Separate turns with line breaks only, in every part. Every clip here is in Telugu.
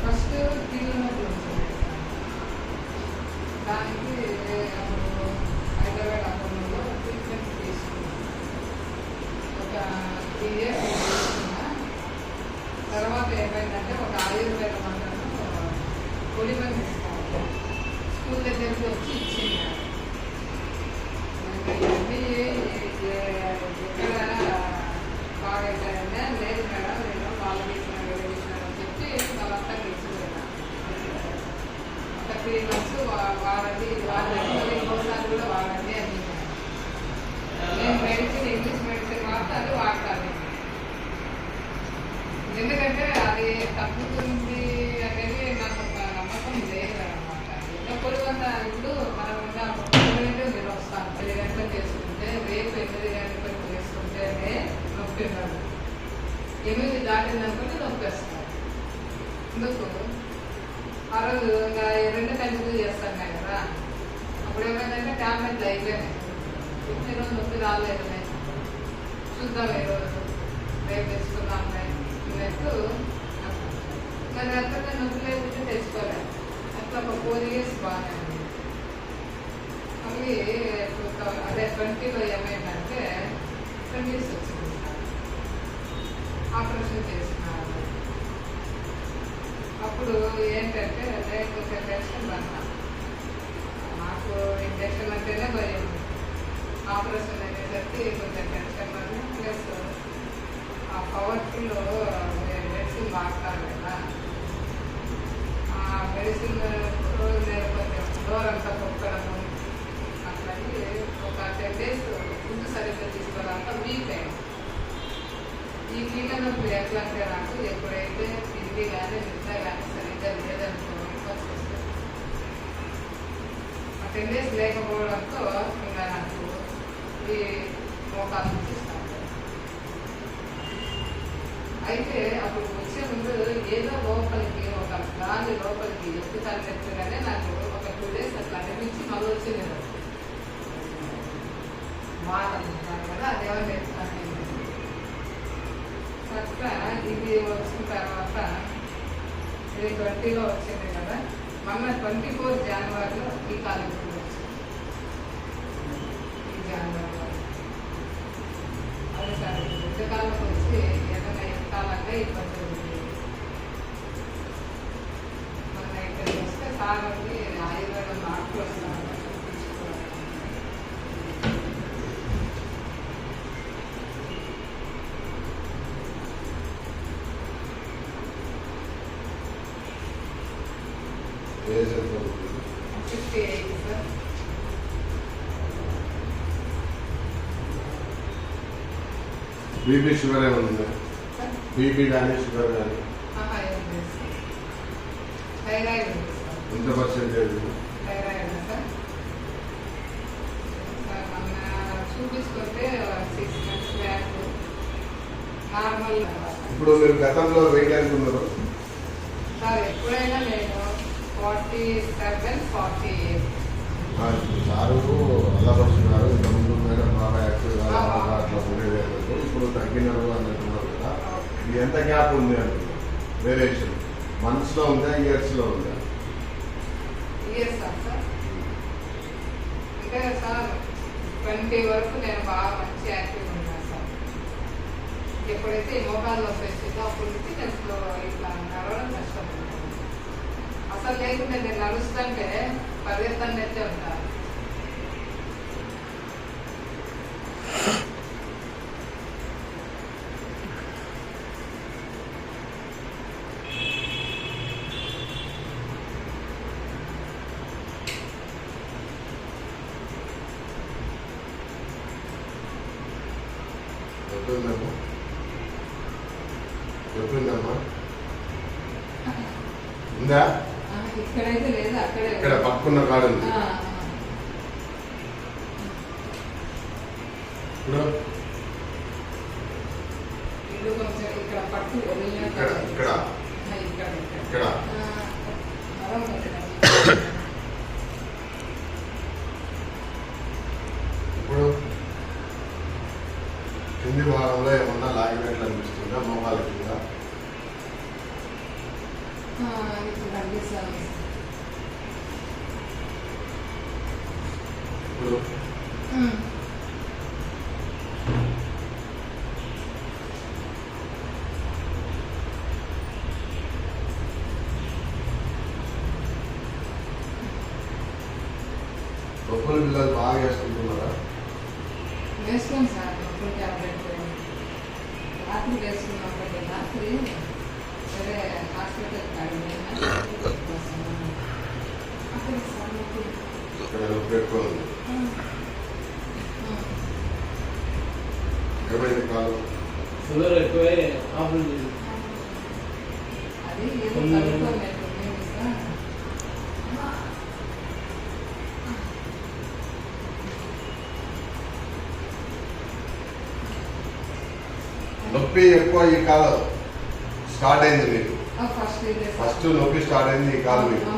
ఫస్ట్ దానికి హైదరాబాద్ ట్రీట్మెంట్ ఒక త్రీ ఇయర్స్ త్రీ మంత్స్ వాడండి ఇది వాడండి మళ్ళీ ఇంకోసారి కూడా వాడండి అని చెప్పాను. నేను మెడిసిన్ ఇంగ్లీష్ మెడిసిన్ వాడితే అది వాడతాను. ఎందుకంటే అది తగ్గుతుంది అనేది నాకు ఒక నమ్మకం లేదు అనమాట ఎప్పుడు కొంత ఇప్పుడు మనం ఉన్న తొమ్మిది మీరు వస్తాను. పది గంటలు చేసుకుంటే రేపు ఎనిమిది గంటలకు చేసుకుంటేనే నొప్పి ఉండదు. ఎనిమిది దాటిందనుకుంటే నొప్పి వస్తుంది. ఎందుకు? ఆ రోజు ఇంకా రెండు కలిపి చేస్తాను కదా అప్పుడు ఏమైందంటే ట్యాబ్లెట్లు అయిపోయినాయి. ఇప్పుడు ఈరోజు నొప్పి రాలేదు చూద్దాం ఈరోజు రేపు తెచ్చుకుందాం అన్నట్టు. మరి అంతగా నొప్పి లేకుంటే తెచ్చుకోలేదు అట్లా ఒక ఫోర్ ఇయర్స్ బాగానే మళ్ళీ అదే ట్వంటీలో ఏమైందంటే ట్వంటీ సిక్స్ ఆపరేషన్ చేసినారు అప్పుడు ఏంటంటే నేను కొంచెం టెన్షన్ పడినా నాకు ఇంజక్షన్ అంటేనే భయం. ఆపరేషన్ అనేసరికి కొంచెం టెన్షన్ అని ప్లస్ ఆ పవర్ఫుల్ మెడిసిన్ వాడతాను కదా. ఆ మెడిసిన్ నేను కొంచెం డోరంతా కొట్టడము అట్లని ఒక టెన్ డేస్ ఫుడ్ సరిగ్గా తీసుకోవడానికి వీక్ అయింది ఈ కీళ్ళ నొప్పి ఎట్లా అంటే నాకు ఎప్పుడైతే తిండి కానీ నిద్ర కానీ సరిగ్గా లేదనుకో వచ్చేస్తుంది టెన్ డేస్ లేకపోవడంతో ఇంకా నాకు ఈ మోకాలు చూపిస్తాను అయితే అప్పుడు వచ్చే ముందు ఏదో లోపలికి ఒక గాలి లోపలికి ఎక్కుతానట్టుగానే నాకు ఒక టూ డేస్ అట్లా అనిపించి మళ్ళీ వచ్చింది బాగా మాట కదా అదేమో నేర్చుకున్నాను అట్లా ఇది వచ్చిన తర్వాత ఇది ట్వంటీలో వచ్చింది కదా మొన్న ట్వంటీ ఫోర్ జనవరిలో ఈ కాలేజీ వచ్చింది ఈ జనవరిలో. అదే సార్ పుస్తకాలకు వచ్చి ఏదైనా ఎత్తాలంటే ఇబ్బంది ఉంది. మొన్న ఇక్కడికి వస్తే సార్
బీపీ షుగర్ ఏమైనా ఉందా? బీపీ కానీ షుగర్ కానీ. ఎంత పర్సెంటేజ్ ఇప్పుడు మీరు గతంలో వెయిట్
సార్ ఎప్పుడైనా నేను ఫార్టీ సెవెన్ ఫార్టీ
సారు అల్లపరుచున్నారు ఇంతకుముందు మేడం బాగా యాక్టివ్గా బాగా అట్లా ఉండేది అన్నట్టు ఇప్పుడు తగ్గినారు అన్నట్టున్నారు కదా. ఇది ఎంత గ్యాప్ ఉంది అంటున్నారు? వేరియేషన్. మంత్స్లో ఉందా ఇయర్స్లో ఉందా?
Years sir? అంటే ట్వంటీ వరకు నేను బాగా మంచి యాక్టివ్ ఉన్నాను సార్. ఎప్పుడైతే ఈ మోకాల్లో వచ్చిందో అప్పటి నుంచి నేను స్లో ఇట్లా నడవడం కష్టపడుతున్నాను. అసలు లేకుంటే నేను నడుస్తుంటే పరిగెత్తండి అయితే ఉంటాను.
చెప్పిందమ్మా చెప్పిందమ్మా ఉందా? ఇక్కడ పక్కకున్న కాడు ఉంది. ఇప్పుడు?
ఇక్కడ పట్టు
కింది
భాగంలో ఏమన్నా లాగినట్లు
అనిపిస్తుందా
మోకాల కింద ఇప్పుడు
బొబ్బలు పిల్లలు బాగా వేసుకుంటున్నారా
వేసుకోండి సార్ నొప్పులు ట్యాబ్లెట్ రాత్రి వేసుకున్నప్పుడు రాత్రి సరే హాస్పిటల్ కాడి అక్కడ సార్ నొప్పులు.
ఇక్కడ నొప్పి నొప్పి ఎక్కువ ఈ కాలం స్టార్ట్ అయింది మీకు.
ఫస్ట్
నొప్పి స్టార్ట్ అయింది ఈ కాలు మీకు.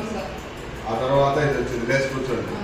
ఆ తర్వాత ఇది వచ్చింది. లేచి కూర్చోండి.